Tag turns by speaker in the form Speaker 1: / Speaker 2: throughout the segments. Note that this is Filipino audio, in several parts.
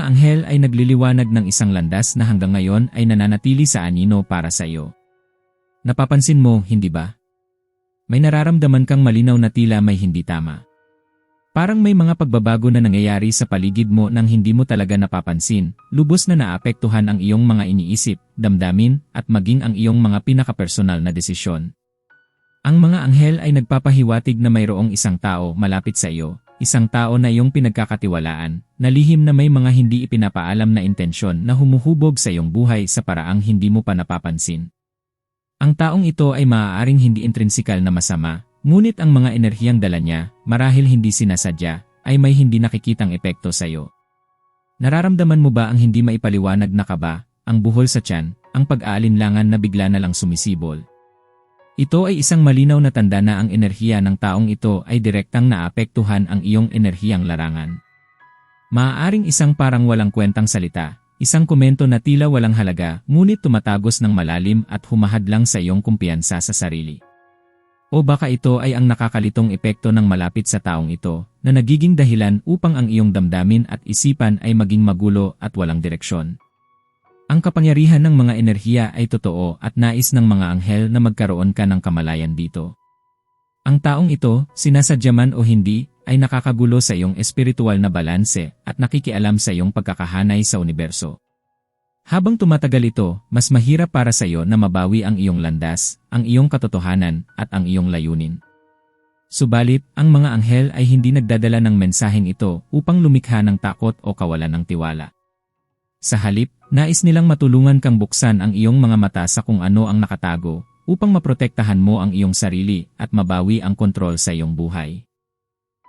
Speaker 1: mga anghel ay nagliliwanag ng isang landas na hanggang ngayon ay nananatili sa anino para sa iyo. Napapansin mo, hindi ba? May nararamdaman kang malinaw na tila may hindi tama. Parang may mga pagbabago na nangyayari sa paligid mo nang hindi mo talaga napapansin, lubos na naapektuhan ang iyong mga iniisip, damdamin, at maging ang iyong mga pinakapersonal na desisyon. Ang mga anghel ay nagpapahiwatig na mayroong isang tao malapit sa iyo, isang tao na iyong pinagkakatiwalaan, na lihim na may mga hindi ipinapaalam na intensyon na humuhubog sa iyong buhay sa paraang hindi mo pa napapansin. Ang taong ito ay maaaring hindi intrinsikal na masama, Ngunit ang mga enerhiyang dala niya, marahil hindi sinasadya, ay may hindi nakikitang epekto sa iyo. Nararamdaman mo ba ang hindi maipaliwanag na kaba, ang buhol sa tiyan, ang pag-aalinlangan na bigla na lang sumisibol? Ito ay isang malinaw na tanda na ang enerhiya ng taong ito ay direktang naapektuhan ang iyong enerhiyang larangan. Maaaring isang parang walang kwentang salita, isang komento na tila walang halaga ngunit tumatagos ng malalim at humahadlang sa iyong kumpiyansa sa sarili. O baka ito ay ang nakakalitong epekto ng malapit sa taong ito, na nagiging dahilan upang ang iyong damdamin at isipan ay maging magulo at walang direksyon. Ang kapangyarihan ng mga enerhiya ay totoo at nais ng mga anghel na magkaroon ka ng kamalayan dito. Ang taong ito, sinasadya man o hindi, ay nakakagulo sa iyong espiritual na balanse at nakikialam sa iyong pagkakahanay sa universo. Habang tumatagal ito, mas mahirap para sa iyo na mabawi ang iyong landas, ang iyong katotohanan, at ang iyong layunin. Subalit, ang mga anghel ay hindi nagdadala ng mensaheng ito upang lumikha ng takot o kawalan ng tiwala. Sa halip, nais nilang matulungan kang buksan ang iyong mga mata sa kung ano ang nakatago upang maprotektahan mo ang iyong sarili at mabawi ang kontrol sa iyong buhay.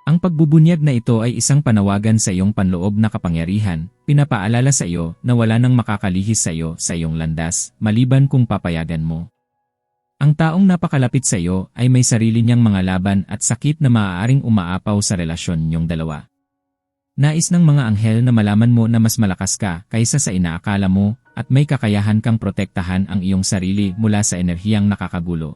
Speaker 1: Ang pagbubunyag na ito ay isang panawagan sa iyong panloob na kapangyarihan, pinapaalala sa iyo na wala nang makakalihis sa iyo sa iyong landas, maliban kung papayagan mo. Ang taong napakalapit sa iyo ay may sarili niyang mga laban at sakit na maaaring umaapaw sa relasyon niyong dalawa. Nais ng mga anghel na malaman mo na mas malakas ka kaysa sa inaakala mo at may kakayahan kang protektahan ang iyong sarili mula sa enerhiyang nakakagulo.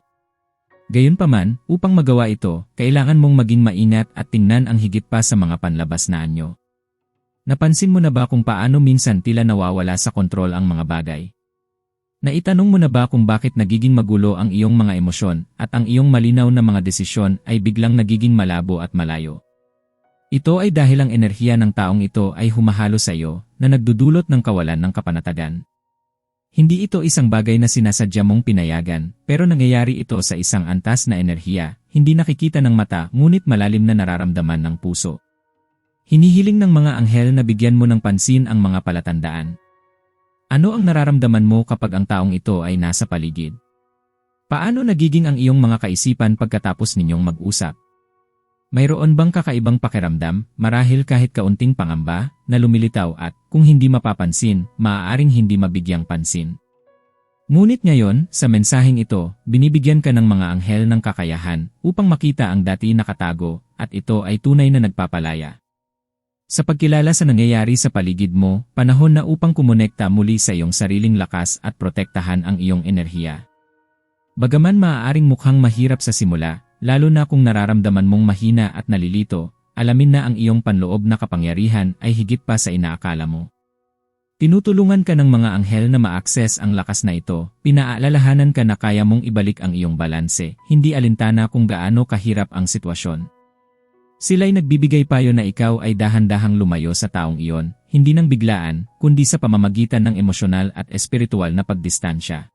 Speaker 1: Gayunpaman, upang magawa ito, kailangan mong maging maingat at tingnan ang higit pa sa mga panlabas na anyo. Napansin mo na ba kung paano minsan tila nawawala sa kontrol ang mga bagay? Naitanong mo na ba kung bakit nagiging magulo ang iyong mga emosyon at ang iyong malinaw na mga desisyon ay biglang nagiging malabo at malayo? Ito ay dahil ang enerhiya ng taong ito ay humahalo sa iyo na nagdudulot ng kawalan ng kapanatagan. Hindi ito isang bagay na sinasadya mong pinayagan, pero nangyayari ito sa isang antas na enerhiya, hindi nakikita ng mata ngunit malalim na nararamdaman ng puso. Hinihiling ng mga anghel na bigyan mo ng pansin ang mga palatandaan. Ano ang nararamdaman mo kapag ang taong ito ay nasa paligid? Paano nagiging ang iyong mga kaisipan pagkatapos ninyong mag-usap? Mayroon bang kakaibang pakiramdam, marahil kahit kaunting pangamba, na lumilitaw at, kung hindi mapapansin, maaaring hindi mabigyang pansin? Ngunit ngayon, sa mensaheng ito, binibigyan ka ng mga anghel ng kakayahan upang makita ang dati nakatago at ito ay tunay na nagpapalaya. Sa pagkilala sa nangyayari sa paligid mo, panahon na upang kumonekta muli sa iyong sariling lakas at protektahan ang iyong enerhiya. Bagaman maaaring mukhang mahirap sa simula, Lalo na kung nararamdaman mong mahina at nalilito, alamin na ang iyong panloob na kapangyarihan ay higit pa sa inaakala mo. Tinutulungan ka ng mga anghel na ma-access ang lakas na ito, pinaalalahanan ka na kaya mong ibalik ang iyong balanse, hindi alintana kung gaano kahirap ang sitwasyon. Sila'y nagbibigay payo na ikaw ay dahan-dahang lumayo sa taong iyon, hindi ng biglaan, kundi sa pamamagitan ng emosyonal at espiritual na pagdistansya.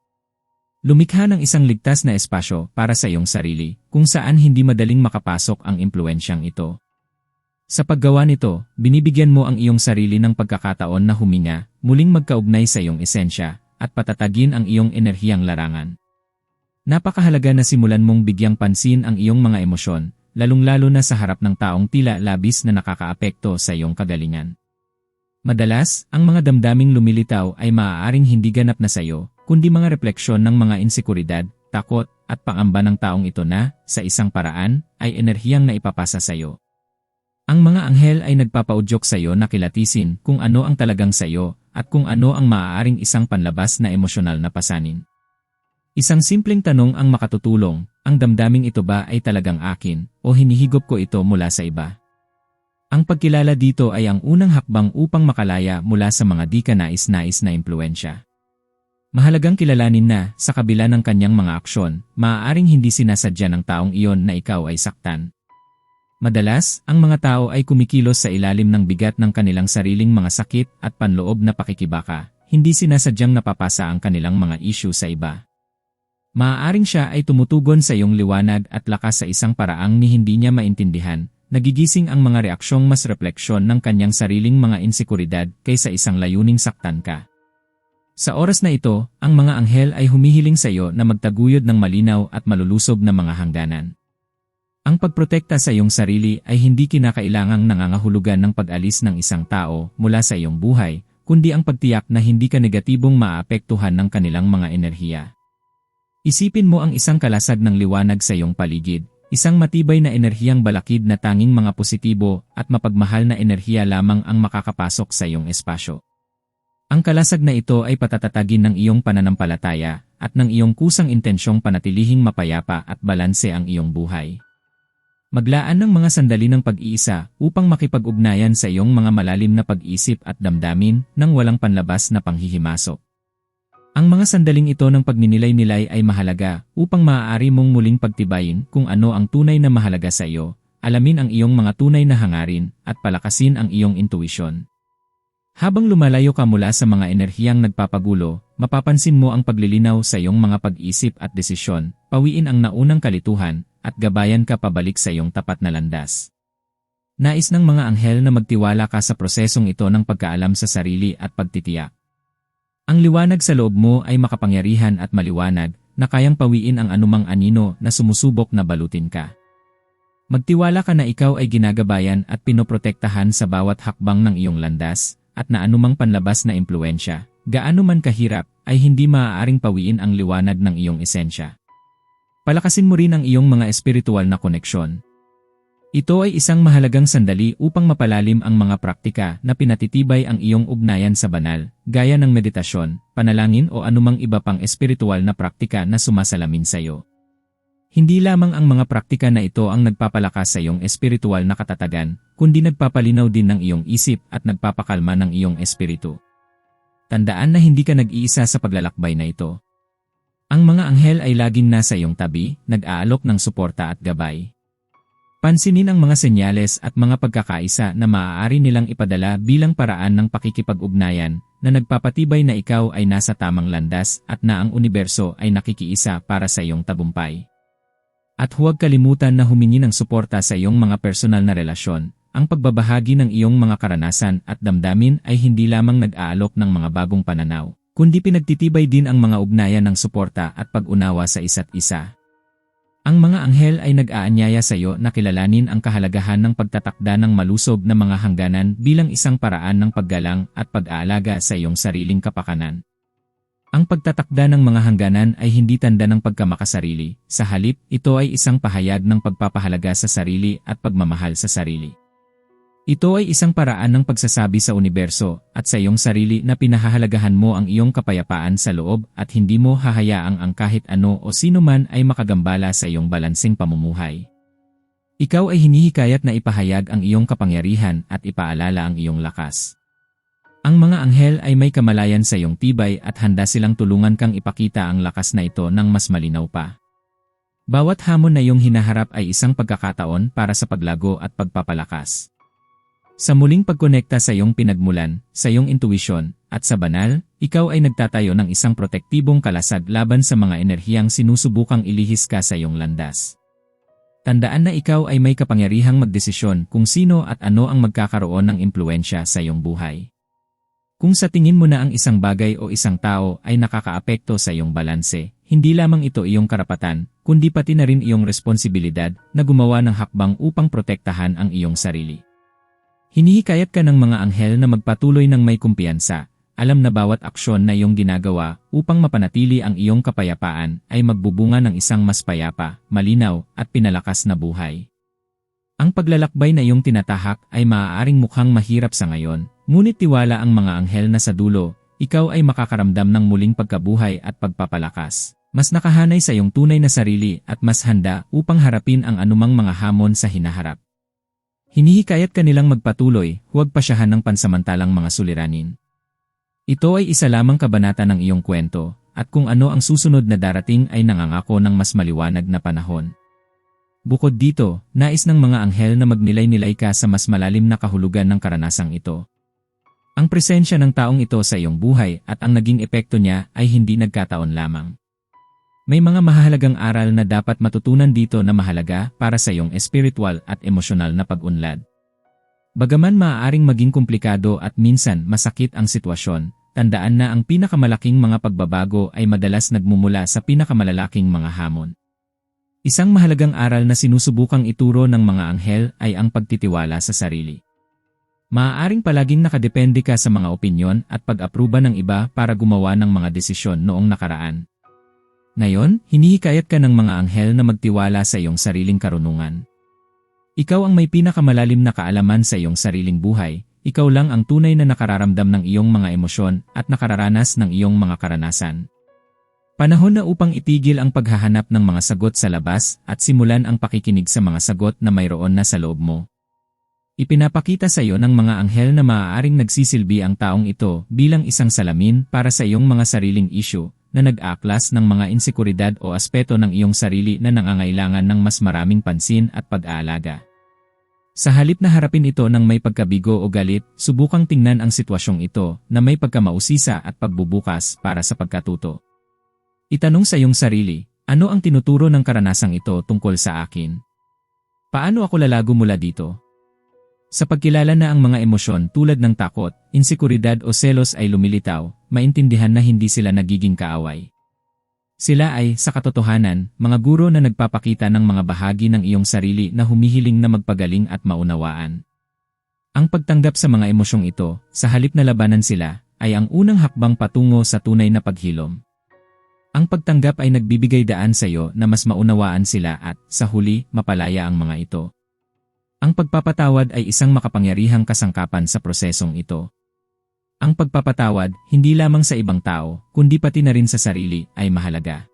Speaker 1: Lumikha ng isang ligtas na espasyo para sa iyong sarili, kung saan hindi madaling makapasok ang impluensyang ito. Sa paggawa nito, binibigyan mo ang iyong sarili ng pagkakataon na huminga, muling magkaugnay sa iyong esensya, at patatagin ang iyong enerhiyang larangan. Napakahalaga na simulan mong bigyang pansin ang iyong mga emosyon, lalong-lalo na sa harap ng taong tila labis na nakakaapekto sa iyong kagalingan. Madalas, ang mga damdaming lumilitaw ay maaaring hindi ganap na sa iyo, kundi mga refleksyon ng mga insekuridad, takot, at pangamba ng taong ito na, sa isang paraan, ay enerhiyang na ipapasa sa iyo. Ang mga anghel ay nagpapaudyok sa iyo na kilatisin kung ano ang talagang sa iyo at kung ano ang maaaring isang panlabas na emosyonal na pasanin. Isang simpleng tanong ang makatutulong, ang damdaming ito ba ay talagang akin o hinihigop ko ito mula sa iba? Ang pagkilala dito ay ang unang hakbang upang makalaya mula sa mga di ka nais-nais na impluensya. Mahalagang kilalanin na, sa kabila ng kanyang mga aksyon, maaaring hindi sinasadya ng taong iyon na ikaw ay saktan. Madalas, ang mga tao ay kumikilos sa ilalim ng bigat ng kanilang sariling mga sakit at panloob na pakikibaka, hindi sinasadyang napapasa ang kanilang mga issue sa iba. Maaaring siya ay tumutugon sa iyong liwanag at lakas sa isang paraang ni hindi niya maintindihan, nagigising ang mga reaksyong mas refleksyon ng kanyang sariling mga insekuridad kaysa isang layuning saktan ka. Sa oras na ito, ang mga anghel ay humihiling sa iyo na magtaguyod ng malinaw at malulusob na mga hangganan. Ang pagprotekta sa iyong sarili ay hindi kinakailangang nangangahulugan ng pag-alis ng isang tao mula sa iyong buhay, kundi ang pagtiyak na hindi ka negatibong maapektuhan ng kanilang mga enerhiya. Isipin mo ang isang kalasag ng liwanag sa iyong paligid, isang matibay na enerhiyang balakid na tanging mga positibo at mapagmahal na enerhiya lamang ang makakapasok sa iyong espasyo. Ang kalasag na ito ay patatatagin ng iyong pananampalataya at ng iyong kusang intensyong panatilihing mapayapa at balanse ang iyong buhay. Maglaan ng mga sandali ng pag-iisa upang makipag-ugnayan sa iyong mga malalim na pag-isip at damdamin nang walang panlabas na panghihimasok. Ang mga sandaling ito ng pagninilay-nilay ay mahalaga upang maaari mong muling pagtibayin kung ano ang tunay na mahalaga sa iyo, alamin ang iyong mga tunay na hangarin, at palakasin ang iyong intuisyon. Habang lumalayo ka mula sa mga enerhiyang nagpapagulo, mapapansin mo ang paglilinaw sa iyong mga pag-isip at desisyon, pawiin ang naunang kalituhan, at gabayan ka pabalik sa iyong tapat na landas. Nais ng mga anghel na magtiwala ka sa prosesong ito ng pagkaalam sa sarili at pagtitiyak. Ang liwanag sa loob mo ay makapangyarihan at maliwanag na kayang pawiin ang anumang anino na sumusubok na balutin ka. Magtiwala ka na ikaw ay ginagabayan at pinoprotektahan sa bawat hakbang ng iyong landas at na anumang panlabas na impluensya, gaano man kahirap, ay hindi maaaring pawiin ang liwanag ng iyong esensya. Palakasin mo rin ang iyong mga espiritual na koneksyon. Ito ay isang mahalagang sandali upang mapalalim ang mga praktika na pinatitibay ang iyong ugnayan sa banal, gaya ng meditasyon, panalangin o anumang iba pang espiritual na praktika na sumasalamin sa iyo. Hindi lamang ang mga praktika na ito ang nagpapalakas sa iyong espiritual na katatagan, kundi nagpapalinaw din ng iyong isip at nagpapakalma ng iyong espiritu. Tandaan na hindi ka nag-iisa sa paglalakbay na ito. Ang mga anghel ay laging nasa iyong tabi, nag-aalok ng suporta at gabay. Pansinin ang mga senyales at mga pagkakaisa na maaari nilang ipadala bilang paraan ng pakikipag-ugnayan na nagpapatibay na ikaw ay nasa tamang landas at na ang universo ay nakikiisa para sa iyong tabumpay. At huwag kalimutan na humingi ng suporta sa iyong mga personal na relasyon. Ang pagbabahagi ng iyong mga karanasan at damdamin ay hindi lamang nag-aalok ng mga bagong pananaw, kundi pinagtitibay din ang mga ugnayan ng suporta at pag-unawa sa isa't isa. Ang mga anghel ay nag-aanyaya sa iyo na kilalanin ang kahalagahan ng pagtatakda ng malusob na mga hangganan bilang isang paraan ng paggalang at pag-aalaga sa iyong sariling kapakanan. Ang pagtatakda ng mga hangganan ay hindi tanda ng pagkamakasarili, sa halip, ito ay isang pahayag ng pagpapahalaga sa sarili at pagmamahal sa sarili. Ito ay isang paraan ng pagsasabi sa universo at sa iyong sarili na pinahahalagahan mo ang iyong kapayapaan sa loob at hindi mo hahayaang ang kahit ano o sino man ay makagambala sa iyong balansing pamumuhay. Ikaw ay hinihikayat na ipahayag ang iyong kapangyarihan at ipaalala ang iyong lakas. Ang mga anghel ay may kamalayan sa iyong tibay at handa silang tulungan kang ipakita ang lakas na ito ng mas malinaw pa. Bawat hamon na iyong hinaharap ay isang pagkakataon para sa paglago at pagpapalakas. Sa muling pagkonekta sa iyong pinagmulan, sa iyong intuisyon, at sa banal, ikaw ay nagtatayo ng isang protektibong kalasag laban sa mga enerhiyang sinusubukang ilihis ka sa iyong landas. Tandaan na ikaw ay may kapangyarihang magdesisyon kung sino at ano ang magkakaroon ng impluensya sa iyong buhay. Kung sa tingin mo na ang isang bagay o isang tao ay nakakaapekto sa iyong balanse, hindi lamang ito iyong karapatan, kundi pati na rin iyong responsibilidad na gumawa ng hakbang upang protektahan ang iyong sarili. Hinihikayat ka ng mga anghel na magpatuloy ng may kumpiyansa, alam na bawat aksyon na iyong ginagawa upang mapanatili ang iyong kapayapaan ay magbubunga ng isang mas payapa, malinaw, at pinalakas na buhay. Ang paglalakbay na iyong tinatahak ay maaaring mukhang mahirap sa ngayon, ngunit tiwala ang mga anghel na sa dulo, ikaw ay makakaramdam ng muling pagkabuhay at pagpapalakas. Mas nakahanay sa iyong tunay na sarili at mas handa upang harapin ang anumang mga hamon sa hinaharap. Hinihikayat kanilang magpatuloy, huwag pasyahan ng pansamantalang mga suliranin. Ito ay isa lamang kabanata ng iyong kwento, at kung ano ang susunod na darating ay nangangako ng mas maliwanag na panahon. Bukod dito, nais ng mga anghel na magnilay-nilay ka sa mas malalim na kahulugan ng karanasang ito. Ang presensya ng taong ito sa iyong buhay at ang naging epekto niya ay hindi nagkataon lamang. May mga mahalagang aral na dapat matutunan dito na mahalaga para sa iyong espiritual at emosyonal na pag-unlad. Bagaman maaaring maging komplikado at minsan masakit ang sitwasyon, tandaan na ang pinakamalaking mga pagbabago ay madalas nagmumula sa pinakamalalaking mga hamon. Isang mahalagang aral na sinusubukang ituro ng mga anghel ay ang pagtitiwala sa sarili. Maaaring palaging nakadepende ka sa mga opinyon at pag-apruba ng iba para gumawa ng mga desisyon noong nakaraan. Ngayon, hinihikayat ka ng mga anghel na magtiwala sa iyong sariling karunungan. Ikaw ang may pinakamalalim na kaalaman sa iyong sariling buhay, ikaw lang ang tunay na nakararamdam ng iyong mga emosyon at nakararanas ng iyong mga karanasan. Panahon na upang itigil ang paghahanap ng mga sagot sa labas at simulan ang pakikinig sa mga sagot na mayroon na sa loob mo. Ipinapakita sa iyo ng mga anghel na maaaring nagsisilbi ang taong ito bilang isang salamin para sa iyong mga sariling issue na nag-aaklas ng mga insekuridad o aspeto ng iyong sarili na nangangailangan ng mas maraming pansin at pag-aalaga. Sa halip na harapin ito ng may pagkabigo o galit, subukang tingnan ang sitwasyong ito na may pagkamausisa at pagbubukas para sa pagkatuto. Itanong sa iyong sarili, ano ang tinuturo ng karanasang ito tungkol sa akin? Paano ako lalago mula dito? Sa pagkilala na ang mga emosyon tulad ng takot, insekuridad o selos ay lumilitaw, maintindihan na hindi sila nagiging kaaway. Sila ay, sa katotohanan, mga guro na nagpapakita ng mga bahagi ng iyong sarili na humihiling na magpagaling at maunawaan. Ang pagtanggap sa mga emosyong ito, sa halip na labanan sila, ay ang unang hakbang patungo sa tunay na paghilom. Ang pagtanggap ay nagbibigay daan sa iyo na mas maunawaan sila at, sa huli, mapalaya ang mga ito. Ang pagpapatawad ay isang makapangyarihang kasangkapan sa prosesong ito. Ang pagpapatawad, hindi lamang sa ibang tao, kundi pati na rin sa sarili, ay mahalaga.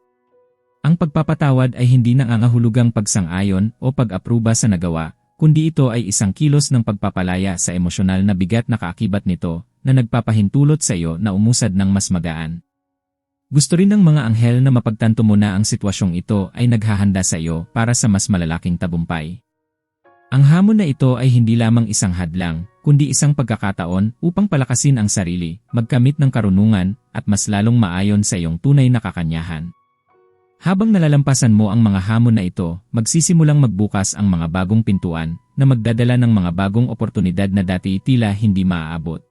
Speaker 1: Ang pagpapatawad ay hindi nangangahulugang pagsang-ayon o pag-apruba sa nagawa, kundi ito ay isang kilos ng pagpapalaya sa emosyonal na bigat na kaakibat nito na nagpapahintulot sa iyo na umusad ng mas magaan. Gusto rin ng mga anghel na mapagtanto mo na ang sitwasyong ito ay naghahanda sa iyo para sa mas malalaking tabumpay. Ang hamon na ito ay hindi lamang isang hadlang, kundi isang pagkakataon upang palakasin ang sarili, magkamit ng karunungan, at mas lalong maayon sa iyong tunay na kakanyahan. Habang nalalampasan mo ang mga hamon na ito, magsisimulang magbukas ang mga bagong pintuan na magdadala ng mga bagong oportunidad na dati tila hindi maaabot.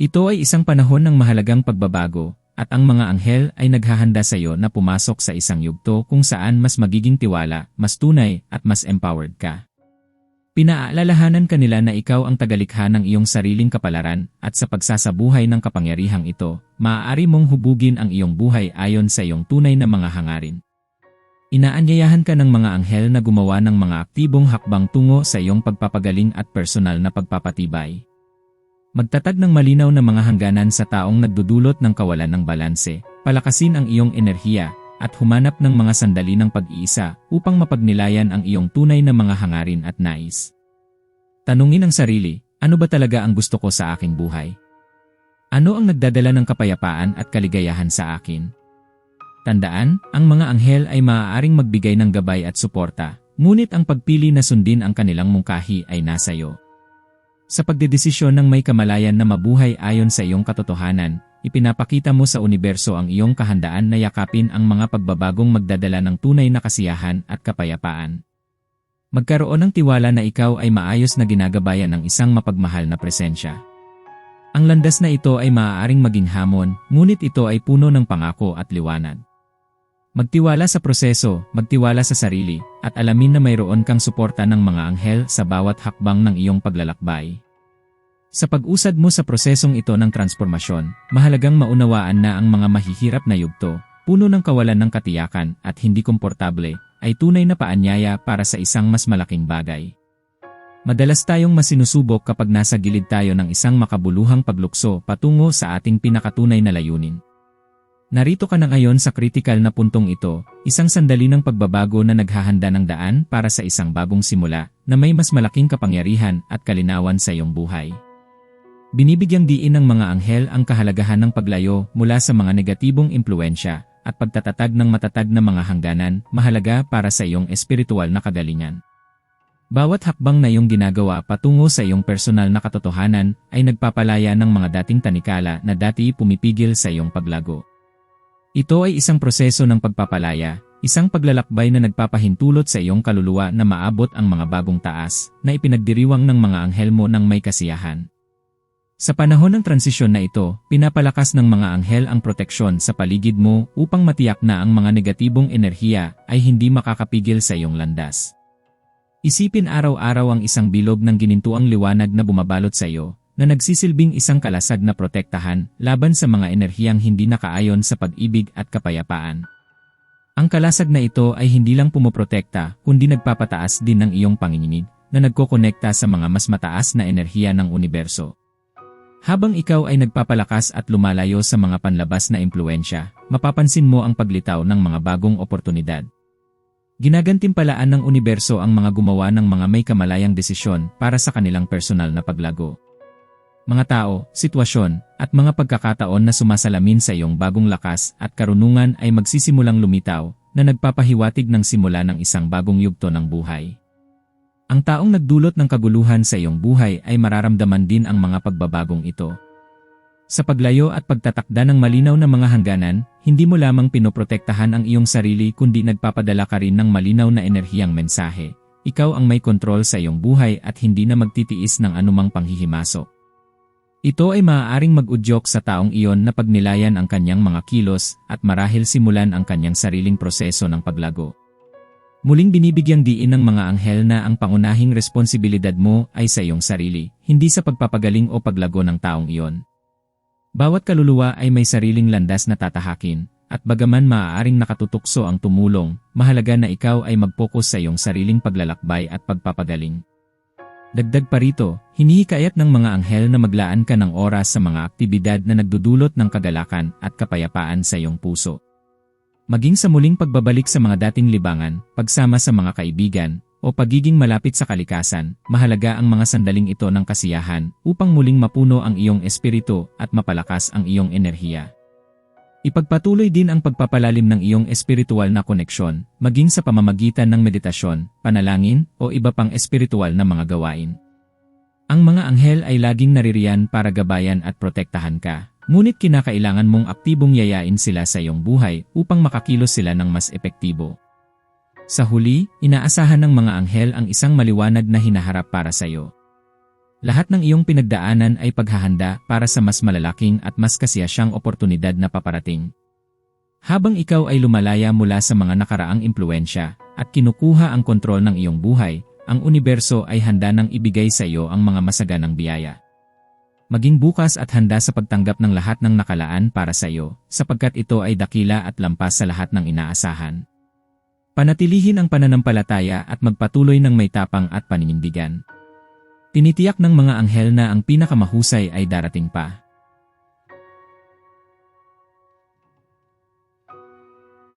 Speaker 1: Ito ay isang panahon ng mahalagang pagbabago, at ang mga anghel ay naghahanda sa iyo na pumasok sa isang yugto kung saan mas magiging tiwala, mas tunay, at mas empowered ka. Pinaalalahanan kanila na ikaw ang tagalikha ng iyong sariling kapalaran at sa pagsasabuhay ng kapangyarihang ito, maaari mong hubugin ang iyong buhay ayon sa iyong tunay na mga hangarin. Inaanyayahan ka ng mga anghel na gumawa ng mga aktibong hakbang tungo sa iyong pagpapagaling at personal na pagpapatibay. Magtatag ng malinaw na mga hangganan sa taong nagdudulot ng kawalan ng balanse, palakasin ang iyong enerhiya, at humanap ng mga sandali ng pag-iisa upang mapagnilayan ang iyong tunay na mga hangarin at nais. Tanungin ang sarili, ano ba talaga ang gusto ko sa aking buhay? Ano ang nagdadala ng kapayapaan at kaligayahan sa akin? Tandaan, ang mga anghel ay maaaring magbigay ng gabay at suporta, ngunit ang pagpili na sundin ang kanilang mungkahi ay nasa iyo. Sa pagdedesisyon ng may kamalayan na mabuhay ayon sa iyong katotohanan, ipinapakita mo sa universo ang iyong kahandaan na yakapin ang mga pagbabagong magdadala ng tunay na kasiyahan at kapayapaan. Magkaroon ng tiwala na ikaw ay maayos na ginagabayan ng isang mapagmahal na presensya. Ang landas na ito ay maaaring maging hamon, ngunit ito ay puno ng pangako at liwanag. Magtiwala sa proseso, magtiwala sa sarili, at alamin na mayroon kang suporta ng mga anghel sa bawat hakbang ng iyong paglalakbay. Sa pag-usad mo sa prosesong ito ng transformasyon, mahalagang maunawaan na ang mga mahihirap na yugto, puno ng kawalan ng katiyakan at hindi komportable, ay tunay na paanyaya para sa isang mas malaking bagay. Madalas tayong masinusubok kapag nasa gilid tayo ng isang makabuluhang paglukso patungo sa ating pinakatunay na layunin. Narito ka na ngayon sa kritikal na puntong ito, isang sandali ng pagbabago na naghahanda ng daan para sa isang bagong simula na may mas malaking kapangyarihan at kalinawan sa iyong buhay. Binibigyang diin ng mga anghel ang kahalagahan ng paglayo mula sa mga negatibong impluensya at pagtatatag ng matatag na mga hangganan mahalaga para sa iyong espiritual na kagalingan. Bawat hakbang na iyong ginagawa patungo sa iyong personal na katotohanan ay nagpapalaya ng mga dating tanikala na dati pumipigil sa iyong paglago. Ito ay isang proseso ng pagpapalaya, isang paglalakbay na nagpapahintulot sa iyong kaluluwa na maabot ang mga bagong taas na ipinagdiriwang ng mga anghel mo ng may kasiyahan. Sa panahon ng transisyon na ito, pinapalakas ng mga anghel ang proteksyon sa paligid mo upang matiyak na ang mga negatibong enerhiya ay hindi makakapigil sa iyong landas. Isipin araw-araw ang isang bilog ng ginintuang liwanag na bumabalot sa iyo, na nagsisilbing isang kalasag na protektahan laban sa mga enerhiyang hindi nakaayon sa pag-ibig at kapayapaan. Ang kalasag na ito ay hindi lang pumoprotekta kundi nagpapataas din ng iyong panginginig na nagkokonekta sa mga mas mataas na enerhiya ng universo. Habang ikaw ay nagpapalakas at lumalayo sa mga panlabas na impluensya, mapapansin mo ang paglitaw ng mga bagong oportunidad. Ginagantimpalaan ng universo ang mga gumawa ng mga may kamalayang desisyon para sa kanilang personal na paglago. Mga tao, sitwasyon, at mga pagkakataon na sumasalamin sa iyong bagong lakas at karunungan ay magsisimulang lumitaw na nagpapahiwatig ng simula ng isang bagong yugto ng buhay. Ang taong nagdulot ng kaguluhan sa iyong buhay ay mararamdaman din ang mga pagbabagong ito. Sa paglayo at pagtatakda ng malinaw na mga hangganan, hindi mo lamang pinoprotektahan ang iyong sarili kundi nagpapadala ka rin ng malinaw na enerhiyang mensahe. Ikaw ang may kontrol sa iyong buhay at hindi na magtitiis ng anumang panghihimasok. Ito ay maaaring mag-udyok sa taong iyon na pagnilayan ang kanyang mga kilos at marahil simulan ang kanyang sariling proseso ng paglago. Muling binibigyang diin ng mga anghel na ang pangunahing responsibilidad mo ay sa iyong sarili, hindi sa pagpapagaling o paglago ng taong iyon. Bawat kaluluwa ay may sariling landas na tatahakin, at bagaman maaaring nakatutukso ang tumulong, mahalaga na ikaw ay mag-focus sa iyong sariling paglalakbay at pagpapagaling. Dagdag pa rito, hinihikayat ng mga anghel na maglaan ka ng oras sa mga aktibidad na nagdudulot ng kagalakan at kapayapaan sa iyong puso. Maging sa muling pagbabalik sa mga dating libangan, pagsama sa mga kaibigan, o pagiging malapit sa kalikasan, mahalaga ang mga sandaling ito ng kasiyahan upang muling mapuno ang iyong espiritu at mapalakas ang iyong enerhiya. Ipagpatuloy din ang pagpapalalim ng iyong espiritual na koneksyon, maging sa pamamagitan ng meditasyon, panalangin, o iba pang espiritual na mga gawain. Ang mga anghel ay laging naririyan para gabayan at protektahan ka, Ngunit kinakailangan mong aktibong yayain sila sa iyong buhay upang makakilos sila ng mas epektibo. Sa huli, inaasahan ng mga anghel ang isang maliwanag na hinaharap para sa iyo. Lahat ng iyong pinagdaanan ay paghahanda para sa mas malalaking at mas kasiyasyang oportunidad na paparating. Habang ikaw ay lumalaya mula sa mga nakaraang impluensya at kinukuha ang kontrol ng iyong buhay, ang universo ay handa nang ibigay sa iyo ang mga masaganang biyaya. Maging bukas at handa sa pagtanggap ng lahat ng nakalaan para sa iyo, sapagkat ito ay dakila at lampas sa lahat ng inaasahan. Panatilihin ang pananampalataya at magpatuloy ng may tapang at paninindigan. Tinitiyak ng mga anghel na ang pinakamahusay ay darating pa.